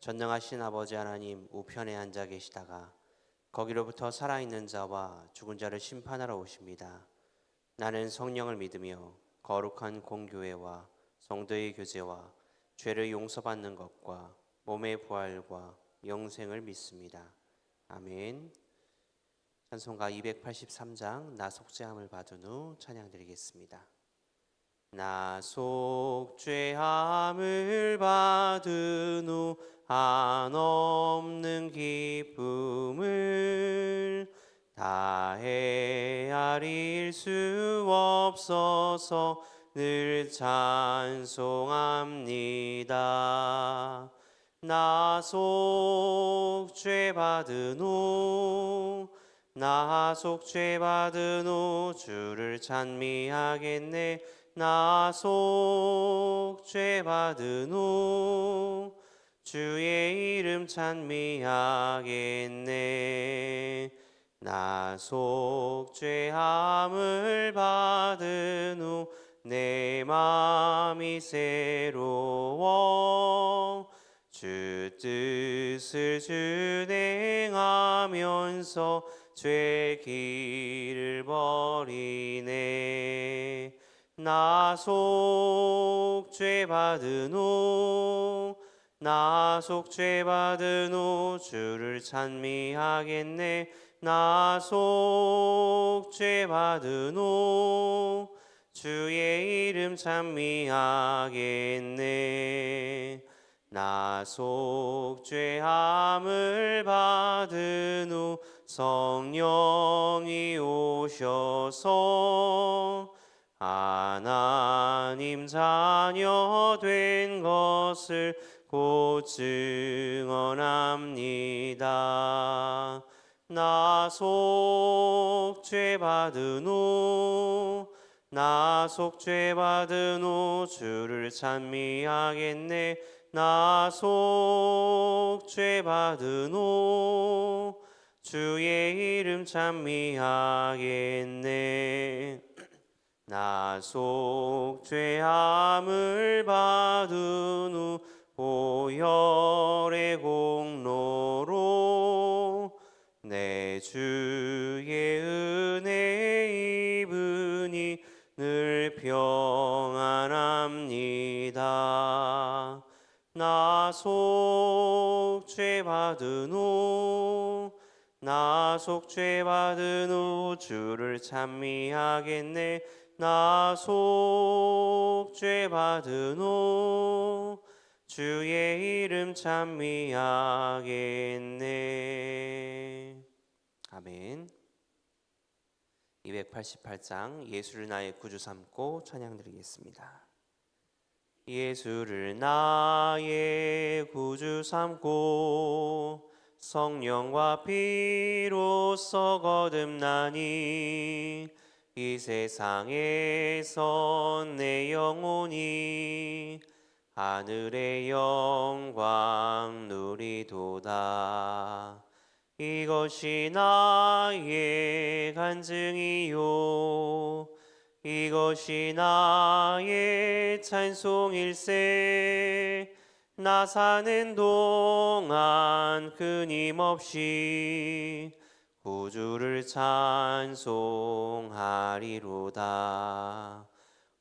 전능하신 아버지 하나님 우편에 앉아 계시다가 거기로부터 살아있는 자와 죽은 자를 심판하러 오십니다. 나는 성령을 믿으며 거룩한 공교회와 성도의 교제와 죄를 용서받는 것과 몸의 부활과 영생을 믿습니다. 아멘. 찬송가 283장 나 속죄함을 받은 후 찬양 드리겠습니다. 나 속죄함을 받은 후 한없는 기쁨을 다 헤아릴 수 없어서 늘 찬송합니다. 나 속 죄 받은 후, 나 속 죄 받은 후 주를 찬미하겠네. 나 속 죄 받은 후, 주의 이름 찬미하겠네. 나 속죄함을 받은 후 내 마음이 새로워 주 뜻을 준행하면서 죄 길을 버리네 나 속죄 받은 후 나 속죄 받은 후 주를 찬미하겠네. 나 속죄 받은 후 주의 이름 찬미하겠네. 나 속죄함을 받은 후 성령이 오셔서 하나님 자녀 된 것을 곧 증언합니다. 나 속죄 받은 후, 나 속죄 받은 후 주를 찬미하겠네. 나 속죄 받은 후, 주의 이름 찬미하겠네. 나 속죄함을 받은 후 보혈의 공로로 내 주의 은혜 입으니 늘 평안합니다. 나 속죄 받은 후, 나 속죄 받은 후 주를 찬미하겠네. 나 속죄 받은 후 주의 이름 찬미하겠네. 아멘. 288장 예수를 나의 구주 삼고 찬양 드리겠습니다. 예수를 나의 구주 삼고 성령과 피로써 거듭나니 이 세상에서 내 영혼이 하늘의 영광 누리도다. 이것이 나의 간증이요. 이것이 나의 찬송일세. 나 사는 동안 끊임없이 구주를 찬송하리로다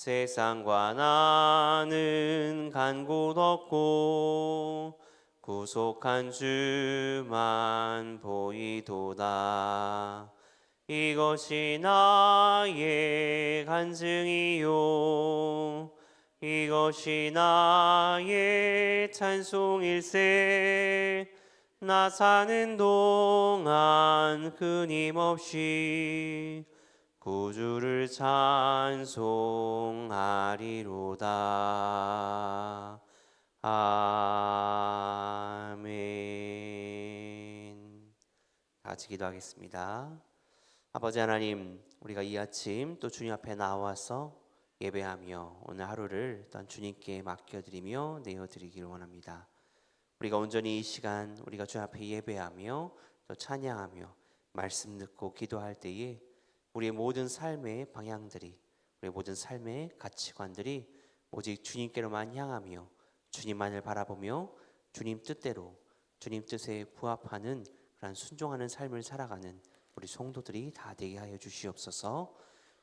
세상과 나는 간곳 없고 구속한 주만 보이도다. 이것이 나의 간증이요. 이것이 나의 찬송일세. 나 사는 동안 끊임없이 구주를 찬송하리로다. 아멘. 같이 기도하겠습니다. 아버지 하나님 우리가 이 아침 또 주님 앞에 나와서 예배하며 오늘 하루를 또한 주님께 맡겨드리며 내어드리기를 원합니다. 우리가 온전히 이 시간 우리가 주 앞에 예배하며 또 찬양하며 말씀 듣고 기도할 때에 우리의 모든 삶의 방향들이 우리의 모든 삶의 가치관들이 오직 주님께로만 향하며 주님만을 바라보며 주님 뜻대로 주님 뜻에 부합하는 그런 순종하는 삶을 살아가는 우리 성도들이 다 되게 하여 주시옵소서.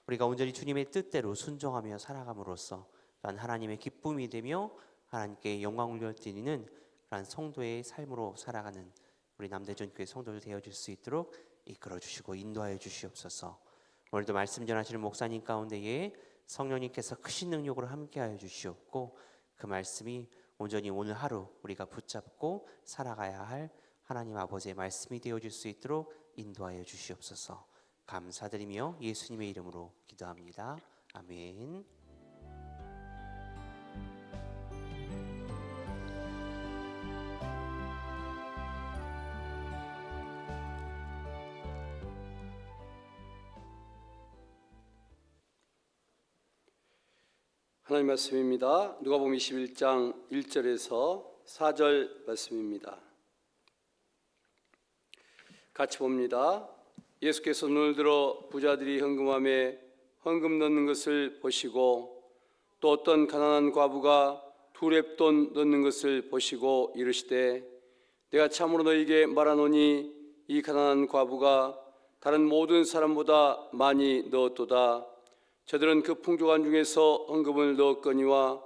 우리가 온전히 주님의 뜻대로 순종하며 살아감으로써 또한 하나님의 기쁨이 되며 하나님께 영광을 돌리는 그런 성도의 삶으로 살아가는 우리 남대전 교회 성도들 되어질 수 있도록 이끌어 주시고 인도하여 주시옵소서. 오늘도 말씀 전하시는 목사님 가운데에 성령님께서 크신 능력으로 함께하여 주시옵고 그 말씀이 온전히 오늘 하루 우리가 붙잡고 살아가야 할 하나님 아버지의 말씀이 되어질 수 있도록 인도하여 주시옵소서. 감사드리며 예수님의 이름으로 기도합니다. 아멘. 하나님 말씀입니다. 누가복음 21장 1절에서 4절 말씀입니다. 같이 봅니다. 예수께서 눈을 들어 부자들이 헌금함에 헌금 넣는 것을 보시고 또 어떤 가난한 과부가 두 랩돈 넣는 것을 보시고 이르시되 내가 참으로 너에게 말하노니 이 가난한 과부가 다른 모든 사람보다 많이 넣었도다. 저들은 그 풍족한 중에서 헌금을 넣었거니와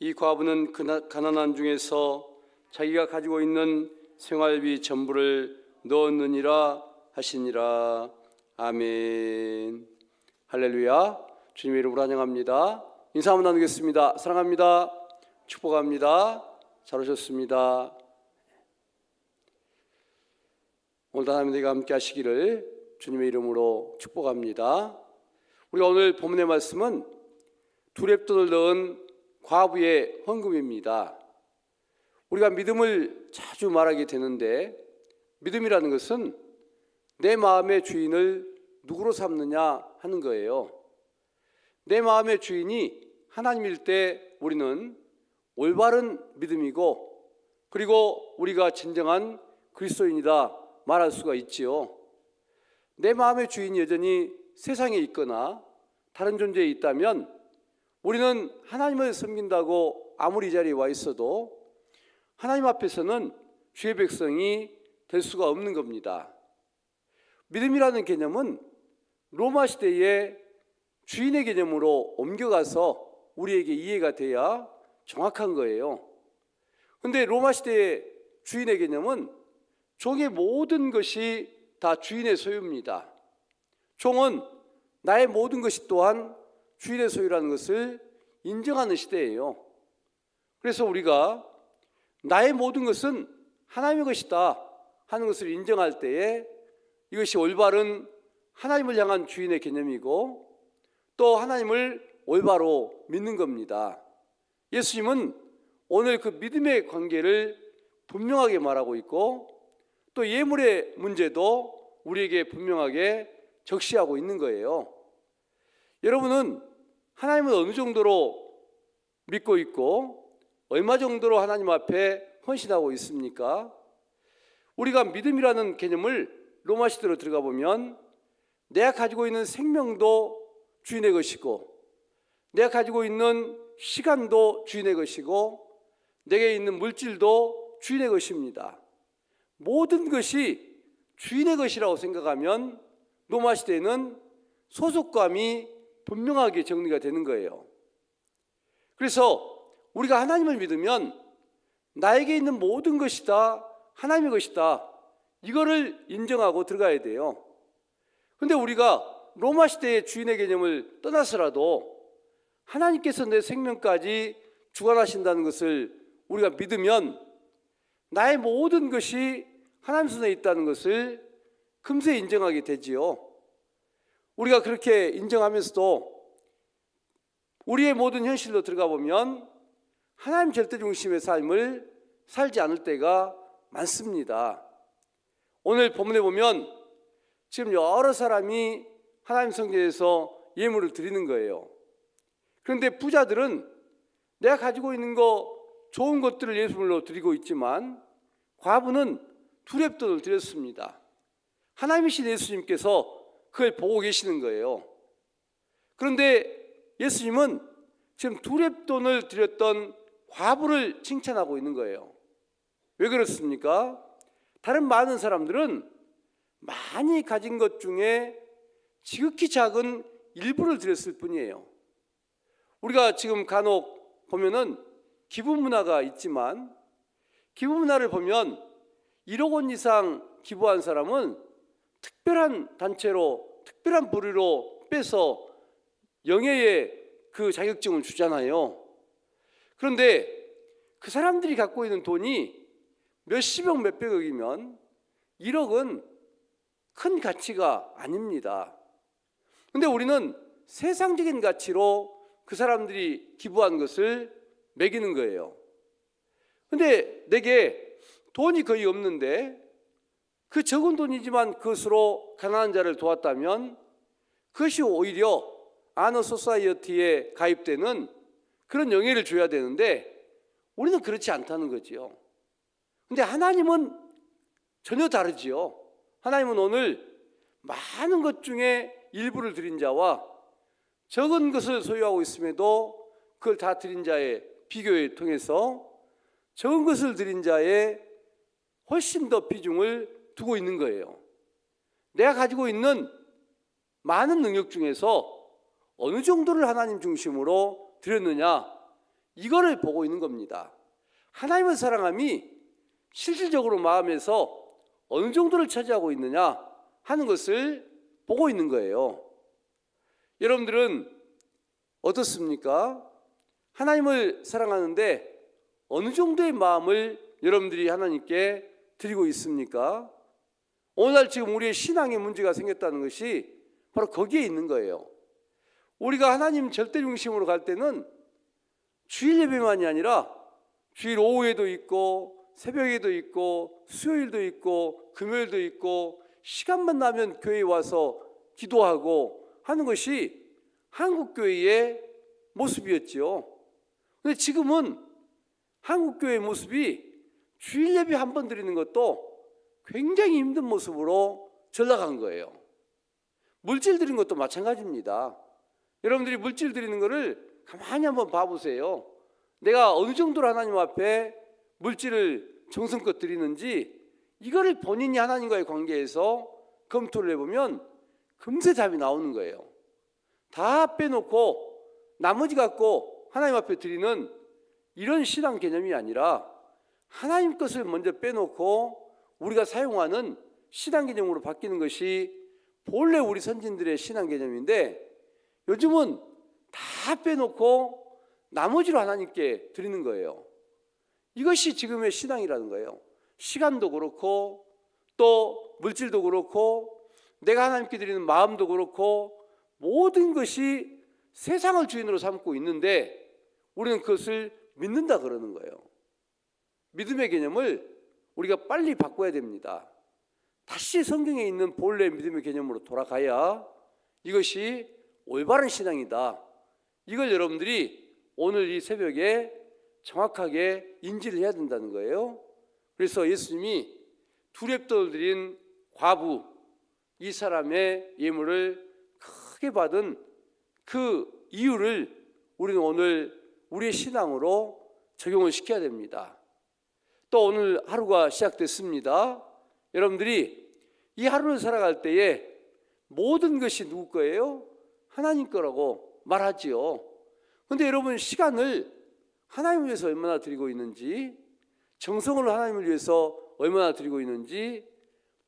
이 과부는 가난한 중에서 자기가 가지고 있는 생활비 전부를 넣었느니라 하시니라. 아멘. 할렐루야. 주님의 이름으로 환영합니다. 인사 한번 나누겠습니다. 사랑합니다. 축복합니다. 잘 오셨습니다. 오늘도 하나님과 함께 하시기를 주님의 이름으로 축복합니다 우리가 오늘 본문의 말씀은 두랩돈을 넣은 과부의 헌금입니다. 우리가 믿음을 자주 말하게 되는데 믿음이라는 것은 내 마음의 주인을 누구로 삼느냐 하는 거예요. 내 마음의 주인이 하나님일 때 우리는 올바른 믿음이고 그리고 우리가 진정한 그리스도인이다 말할 수가 있지요. 내 마음의 주인이 여전히 세상에 있거나 다른 존재에 있다면 우리는 하나님을 섬긴다고 아무리 이 자리에 와 있어도 하나님 앞에서는 주의 백성이 될 수가 없는 겁니다. 믿음이라는 개념은 로마 시대의 주인의 개념으로 옮겨가서 우리에게 이해가 돼야 정확한 거예요. 근데 로마 시대의 주인의 개념은 종의 모든 것이 다 주인의 소유입니다. 종은 나의 모든 것이 또한 주인의 소유라는 것을 인정하는 시대예요. 그래서 우리가 나의 모든 것은 하나님의 것이다 하는 것을 인정할 때에 이것이 올바른 하나님을 향한 주인의 개념이고 또 하나님을 올바로 믿는 겁니다. 예수님은 오늘 그 믿음의 관계를 분명하게 말하고 있고 또 예물의 문제도 우리에게 분명하게 적시하고 있는 거예요. 여러분은 하나님을 어느 정도로 믿고 있고 얼마 정도로 하나님 앞에 헌신하고 있습니까? 우리가 믿음이라는 개념을 로마 시대로 들어가 보면 내가 가지고 있는 생명도 주인의 것이고 내가 가지고 있는 시간도 주인의 것이고 내게 있는 물질도 주인의 것입니다. 모든 것이 주인의 것이라고 생각하면 로마 시대에는 소속감이 분명하게 정리가 되는 거예요. 그래서 우리가 하나님을 믿으면 나에게 있는 모든 것이 다 하나님의 것이다. 이거를 인정하고 들어가야 돼요. 근데 우리가 로마 시대의 주인의 개념을 떠나서라도 하나님께서 내 생명까지 주관하신다는 것을 우리가 믿으면 나의 모든 것이 하나님 손에 있다는 것을 금세 인정하게 되지요. 우리가 그렇게 인정하면서도 우리의 모든 현실로 들어가 보면 하나님 절대 중심의 삶을 살지 않을 때가 많습니다. 오늘 본문에 보면 지금 여러 사람이 하나님 성전에서 예물을 드리는 거예요. 그런데 부자들은 내가 가지고 있는 거 좋은 것들을 예물로 드리고 있지만 과부는 두랩돈을 드렸습니다. 하나님이신 예수님께서 그걸 보고 계시는 거예요. 그런데 예수님은 지금 두랩돈을 드렸던 과부를 칭찬하고 있는 거예요. 왜 그렇습니까? 다른 많은 사람들은 많이 가진 것 중에 지극히 작은 일부를 드렸을 뿐이에요. 우리가 지금 간혹 보면은 기부 문화가 있지만 기부 문화를 보면 1억 원 이상 기부한 사람은 특별한 단체로 특별한 부류로 빼서 영예의 그 자격증을 주잖아요. 그런데 그 사람들이 갖고 있는 돈이 몇십억 몇백억이면 1억은 큰 가치가 아닙니다. 근데 우리는 세상적인 가치로 그 사람들이 기부한 것을 매기는 거예요. 근데 내게 돈이 거의 없는데 그 적은 돈이지만 그것으로 가난한 자를 도왔다면 그것이 오히려 아너 소사이어티에 가입되는 그런 영예를 줘야 되는데 우리는 그렇지 않다는 거지요. 근데 하나님은 전혀 다르지요. 하나님은 오늘 많은 것 중에 일부를 드린 자와 적은 것을 소유하고 있음에도 그걸 다 드린 자의 비교를 통해서 적은 것을 드린 자의 훨씬 더 비중을 두고 있는 거예요. 내가 가지고 있는 많은 능력 중에서 어느 정도를 하나님 중심으로 드렸느냐 이거를 보고 있는 겁니다. 하나님의 사랑함이 실질적으로 마음에서 어느 정도를 차지하고 있느냐 하는 것을 보고 있는 거예요. 여러분들은 어떻습니까? 하나님을 사랑하는데 어느 정도의 마음을 여러분들이 하나님께 드리고 있습니까? 오늘 지금 우리의 신앙에 문제가 생겼다는 것이 바로 거기에 있는 거예요. 우리가 하나님 절대 중심으로 갈 때는 주일 예배만이 아니라 주일 오후에도 있고 새벽에도 있고 수요일도 있고 금요일도 있고 시간만 나면 교회에 와서 기도하고 하는 것이 한국 교회의 모습이었지요. 근데 지금은 한국 교회의 모습이 주일 예배 한 번 드리는 것도 굉장히 힘든 모습으로 전락한 거예요. 물질 드리는 것도 마찬가지입니다. 여러분들이 물질 드리는 것을 가만히 한번 봐보세요. 내가 어느 정도로 하나님 앞에 물질을 정성껏 드리는지 이거를 본인이 하나님과의 관계에서 검토를 해보면 금세 답이 나오는 거예요. 다 빼놓고 나머지 갖고 하나님 앞에 드리는 이런 신앙 개념이 아니라 하나님 것을 먼저 빼놓고 우리가 사용하는 신앙 개념으로 바뀌는 것이 본래 우리 선진들의 신앙 개념인데 요즘은 다 빼놓고 나머지로 하나님께 드리는 거예요. 이것이 지금의 신앙이라는 거예요. 시간도 그렇고 또 물질도 그렇고 내가 하나님께 드리는 마음도 그렇고 모든 것이 세상을 주인으로 삼고 있는데 우리는 그것을 믿는다 그러는 거예요. 믿음의 개념을 우리가 빨리 바꿔야 됩니다. 다시 성경에 있는 본래 믿음의 개념으로 돌아가야 이것이 올바른 신앙이다. 이걸 여러분들이 오늘 이 새벽에 정확하게 인지를 해야 된다는 거예요. 그래서 예수님이 두렵돌 드린 과부 이 사람의 예물을 크게 받은 그 이유를 우리는 오늘 우리의 신앙으로 적용을 시켜야 됩니다. 또 오늘 하루가 시작됐습니다. 여러분들이 이 하루를 살아갈 때에 모든 것이 누구 거예요? 하나님 거라고 말하지요. 근데 여러분 시간을 하나님을 위해서 얼마나 드리고 있는지, 정성을 하나님을 위해서 얼마나 드리고 있는지,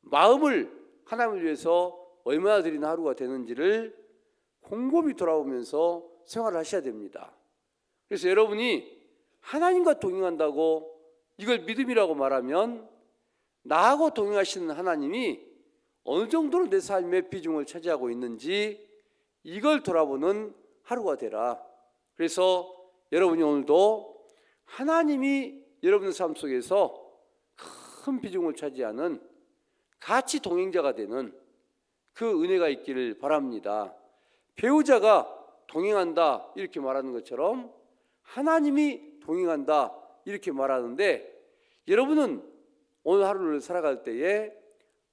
마음을 하나님을 위해서 얼마나 드리는 하루가 되는지를 곰곰이 돌아보면서 생활을 하셔야 됩니다. 그래서 여러분이 하나님과 동행한다고 이걸 믿음이라고 말하면 나하고 동행하시는 하나님이 어느 정도로 내 삶의 비중을 차지하고 있는지 이걸 돌아보는 하루가 되라. 그래서 여러분이 오늘도 하나님이 여러분의 삶 속에서 큰 비중을 차지하는 같이 동행자가 되는 그 은혜가 있기를 바랍니다. 배우자가 동행한다 이렇게 말하는 것처럼 하나님이 동행한다 이렇게 말하는데 여러분은 오늘 하루를 살아갈 때에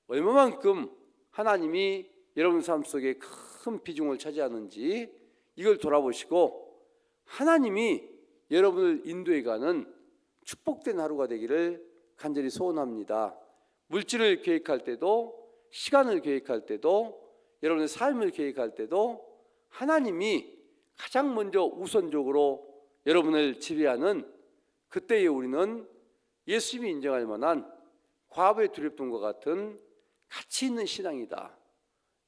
얼마만큼 하나님이 여러분 삶 속에 큰 비중을 차지하는지 이걸 돌아보시고 하나님이 여러분을 인도해 가는 축복된 하루가 되기를 간절히 소원합니다. 물질을 계획할 때도 시간을 계획할 때도 여러분의 삶을 계획할 때도 하나님이 가장 먼저 우선적으로 여러분을 지배하는 그때에 우리는 예수님이 인정할 만한 과부의 두렵던과 같은 가치 있는 신앙이다.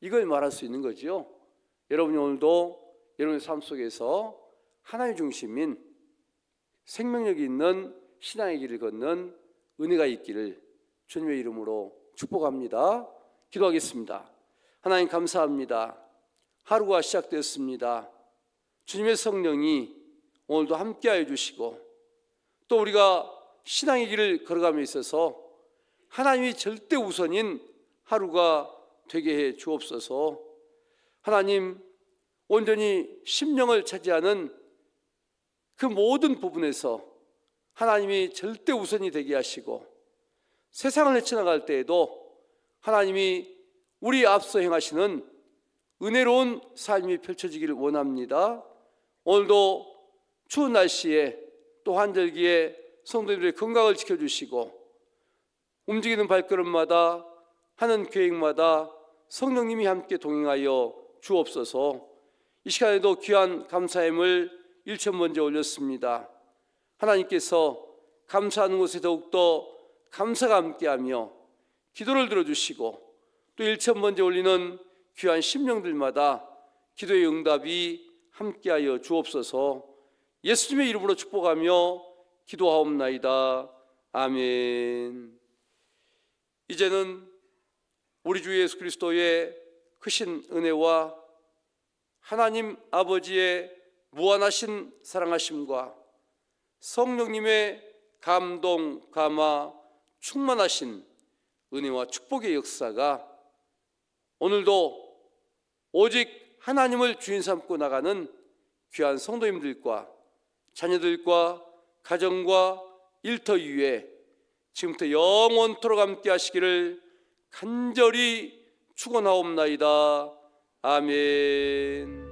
이걸 말할 수 있는 거지요. 여러분이 오늘도 여러분의 삶 속에서 하나님 중심인 생명력이 있는 신앙의 길을 걷는 은혜가 있기를 주님의 이름으로 축복합니다. 기도하겠습니다. 하나님 감사합니다. 하루가 시작되었습니다. 주님의 성령이 오늘도 함께하여 주시고 또 우리가 신앙의 길을 걸어감에 있어서 하나님이 절대 우선인 하루가 되게 해 주옵소서. 하나님 온전히 심령을 차지하는 그 모든 부분에서 하나님이 절대 우선이 되게 하시고 세상을 헤쳐나갈 때에도 하나님이 우리 앞서 행하시는 은혜로운 삶이 펼쳐지기를 원합니다. 오늘도 추운 날씨에 또 환절기에 성도님들의 건강을 지켜주시고 움직이는 발걸음마다 하는 계획마다 성령님이 함께 동행하여 주옵소서. 이 시간에도 귀한 감사함을 일천 먼저 올렸습니다. 하나님께서 감사하는 곳에 더욱더 감사가 함께하며 기도를 들어주시고 또 일천 번째 올리는 귀한 심령들마다 기도의 응답이 함께하여 주옵소서 예수님의 이름으로 축복하며 기도하옵나이다. 아멘. 이제는 우리 주 예수 그리스도의 크신 은혜와 하나님 아버지의 무한하신 사랑하심과 성령님의 감동, 감화, 충만하신 은혜와 축복의 역사가 오늘도 오직 하나님을 주인 삼고 나가는 귀한 성도님들과 자녀들과 가정과 일터 위에 지금부터 영원토록 함께 하시기를 간절히 축원하옵나이다. 아멘.